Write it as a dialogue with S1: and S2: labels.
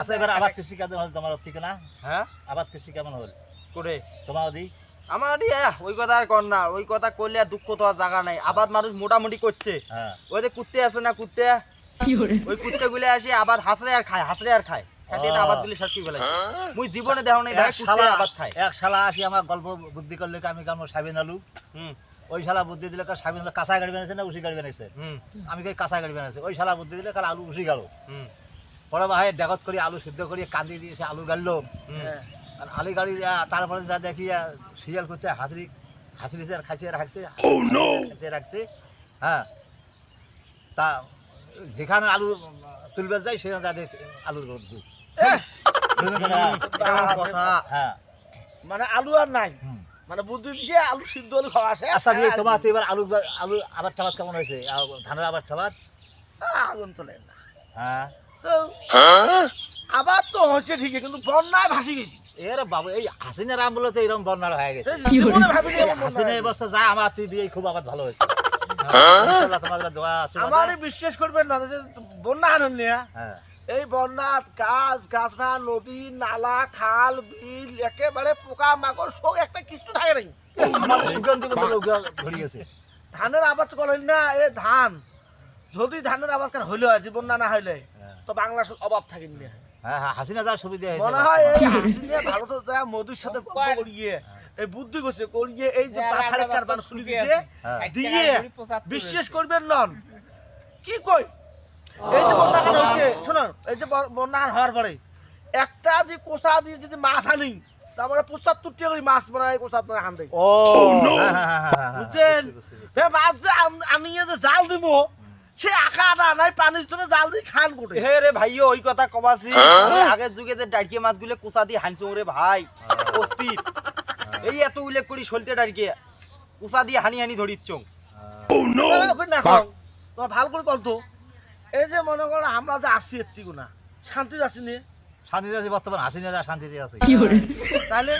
S1: আচ্ছা এবার আবাদ কৃষি কেমন হল তোমার ঠিকানা
S2: হ্যাঁ?
S1: আবাদ কৃষি কেমন হল?
S2: করে
S1: তোমার দি
S2: আমার ওই কথা আর কর না ওই কথা করলে আর দুঃখ তো আর জায়গা নাই। আবাদ মানুষ মোটামুটি করছে।
S1: হ্যাঁ।
S2: ওই যে কুত্তে আছে না কুত্তে? ওই কুত্তে গুলো আসে আবার হাসরে আর খায় হাসরে আর খায়। মুই জীবনে দেখো নাই ভাই
S1: শালা
S2: আবাদ খায়।
S1: এক শালা আসি আমার গল্প বুদ্ধি করলে আমি কেমন সাবিন আলু?
S2: হুম।
S1: ওই শালা বুদ্ধি দিলে কার সাবিন কাঁচা গাড়ি বানাইছে না উসি গাড়ি বানাইছে আমি কই কাঁচা গাড়ি বানাইছে ওই শালা বুদ্ধি দিলে কাল আলু উসি গাড়ো।
S2: হুম।
S1: পরে ভাই ডেগত করি আলু সিদ্ধ করি কান্দি দিয়ে সে আলু গাড়লো।
S2: হুম।
S1: আর আলু গাড়ি তারপরে যা দেখি সিরিয়াল করছে হাসরি হাসরি আর খাইছে রাখছে খাইছে রাখছে। হ্যাঁ। তা যেখানে আলু তুলবে যায় সেখানে যা দেখছে আলুর
S2: আমার কথা।
S1: হ্যাঁ।
S3: মানে আলু আর নাই। মানে বুদ্ধি দিয়ে আলু সিদ্ধ আলু খাওয়া আসে।
S1: আচ্ছা দিয়ে তোমার তো এবার আলু আলু আবার চাবাদ কেমন হয়েছে? ধানের আবার চাবাদ
S3: আগুন চলে না।
S1: হ্যাঁ।
S3: আবার তো হচ্ছে ঠিকই কিন্তু বন্যায় ভাসি গেছি।
S1: এর বাবু এই হাসিনা রাম বলে তো এরকম বন্যার হয়ে গেছে। হাসিনা। এবছর যা আমার তুই দিয়ে খুব আবার ভালো হয়েছে। ইনশাআল্লাহ তোমাদের দোয়া আশীর্বাদ।
S3: আমারই বিশ্বাস করবেন না যে বন্যা আনেন নিয়া।
S1: হ্যাঁ।
S3: এই বন্যাত গাছ গাছনা নদী নালা খাল বিল একেবারে পোকা মাকড় সব একটা কিছু থাকে নাই। ধানের আবাদ করেন না এ ধান। যদি ধানের আবাদ হইলে হয় জীবন না না হইলে।
S1: হ্যাঁ।
S3: তো বাংলার অভাব থাকে না।
S1: হ্যাঁ হ্যাঁ হাসিনা যার সুবিধা হয়েছে
S3: মনে হয় এই হাসিনে ভারত যায় মোদির সাথে করিয়ে এই বুদ্ধি করছে করিয়ে এই যে কারবার দিয়েছে
S1: হ্যাঁ।
S3: দিয়ে বিশ্বাস করবেন নন কি কই? এই যে বন্যা হচ্ছে? এই যে বন্যা হওয়ার পরে একটা যে কোষা দিয়ে যদি মাছ আনি তারপরে পঁচাত্তর টাকা করে মাছ বানায় কোষা আপনার হান দেয়
S1: ও
S3: বুঝছেন? মাছ যে আন- আনিয়ে যে জাল দিব সে আঁকাটা নাই পানির জন্য জাল দিয়ে খান কোটে
S2: হে রে ভাইও ওই কথা কবাছি আগের যুগে যে ডাইকে মাছগুলো কুচা দিয়ে হানছে ওরে ভাই অস্থির। এই এত উল্লেখ করি সলতে ডাইকে কুচা দিয়ে হানি হানি ধরিচ্ছ।
S3: না। খাও তোমার ভালো করে কল তো। এই যে মনে করো আমরা যে আসছি এত্তিকু না শান্তি আছি
S1: শান্তিতে আছে বর্তমান হাসিনা যা শান্তিতে আছে।
S3: তাহলে